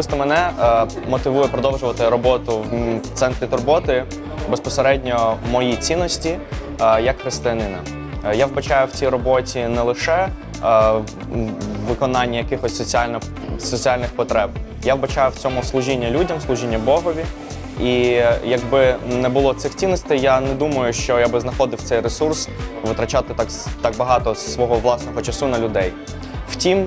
особисто мене е, мотивує продовжувати роботу в в центрі турботи безпосередньо мої цінності е, як християнина. Е, Я вбачаю в цій роботі не лише виконання якихось соціально, соціальних потреб. Я вбачаю в цьому служіння людям, служіння Богові. І якби не було цих цінностей, я не думаю, що я би знаходив цей ресурс витрачати так, так багато свого власного часу на людей. Втім,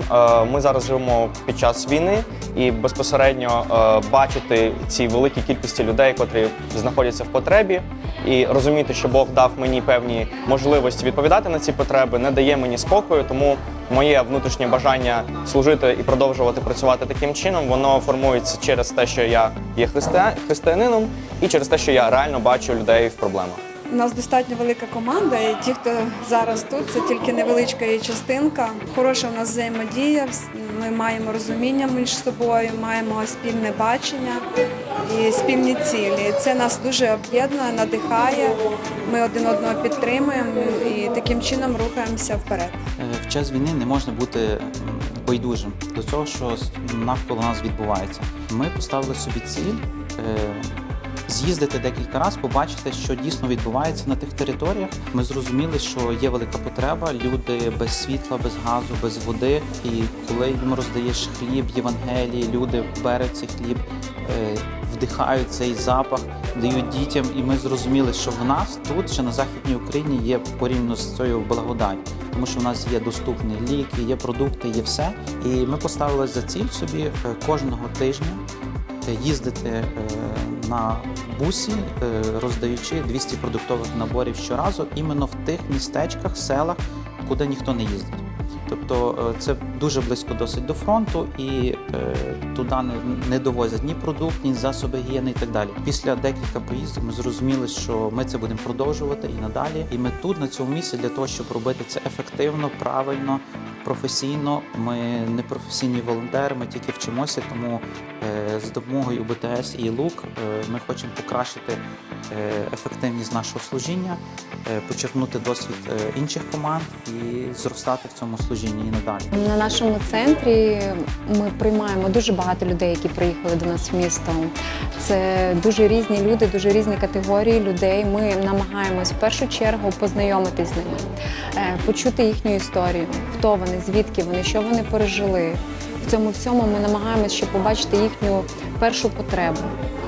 ми зараз живемо під час війни, і безпосередньо е, бачити ці великі кількості людей, котрі знаходяться в потребі, і розуміти, що Бог дав мені певні можливості відповідати на ці потреби, не дає мені спокою. Тому моє внутрішнє бажання служити і продовжувати працювати таким чином, воно формується через те, що я є христия- християнином, і через те, що я реально бачу людей в проблемах. У нас достатньо велика команда, і ті, хто зараз тут, це тільки невеличка її частинка. Хороша у нас взаємодія. Ми маємо розуміння між собою, маємо спільне бачення і спільні цілі. Це нас дуже об'єднує, надихає. Ми один одного підтримуємо і таким чином рухаємося вперед. Е, В час війни не можна бути байдужим до того, що навколо нас відбувається. Ми поставили собі ціль е, з'їздити декілька разів, побачити, що дійсно відбувається на тих територіях. Ми зрозуміли, що є велика потреба. Люди без світла, без газу, без води. І коли їм роздаєш хліб, Євангелії, люди беруть цей хліб, е, вдихають цей запах, дають дітям. І ми зрозуміли, що в нас тут, ще на західній Україні, є порівняно з цією благодать, тому що в нас є доступні ліки, є продукти, є все. І ми поставили за ціль собі е, кожного тижня їздити е, на бусі, е, роздаючи 200 продуктових наборів щоразу, іменно в тих містечках, селах, куди ніхто не їздить. Тобто е, це дуже близько досить до фронту, і туди не, не довозять ні продукт, ні засоби гігієни і так далі. Після декілька поїздок ми зрозуміли, що ми це будемо продовжувати і надалі. І ми тут на цьому місці для того, щоб робити це ефективно, правильно, професійно. Ми не професійні волонтери, ми тільки вчимося, тому е, з допомогою БТС і ЛУК е, ми хочемо покращити е, ефективність нашого служіння, почерпнути досвід інших команд і зростати в цьому служінні і надалі. На нашому центрі ми приймаємо дуже багато людей, які приїхали до нас в місто. Це дуже різні люди, дуже різні категорії людей. Ми намагаємось в першу чергу познайомитись з ними, почути їхню історію, хто вони, звідки вони, що вони пережили. В цьому всьому ми намагаємося ще побачити їхню першу потребу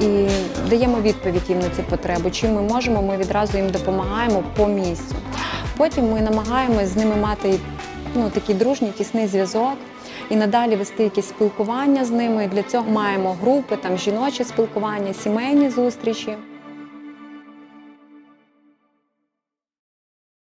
і даємо відповідь їм на ці потреби. Чим ми можемо, ми відразу їм допомагаємо по місцю. Потім ми намагаємось з ними мати ну, такий дружній тісний зв'язок і надалі вести якісь спілкування з ними. Для цього маємо групи, там жіноче спілкування, сімейні зустрічі.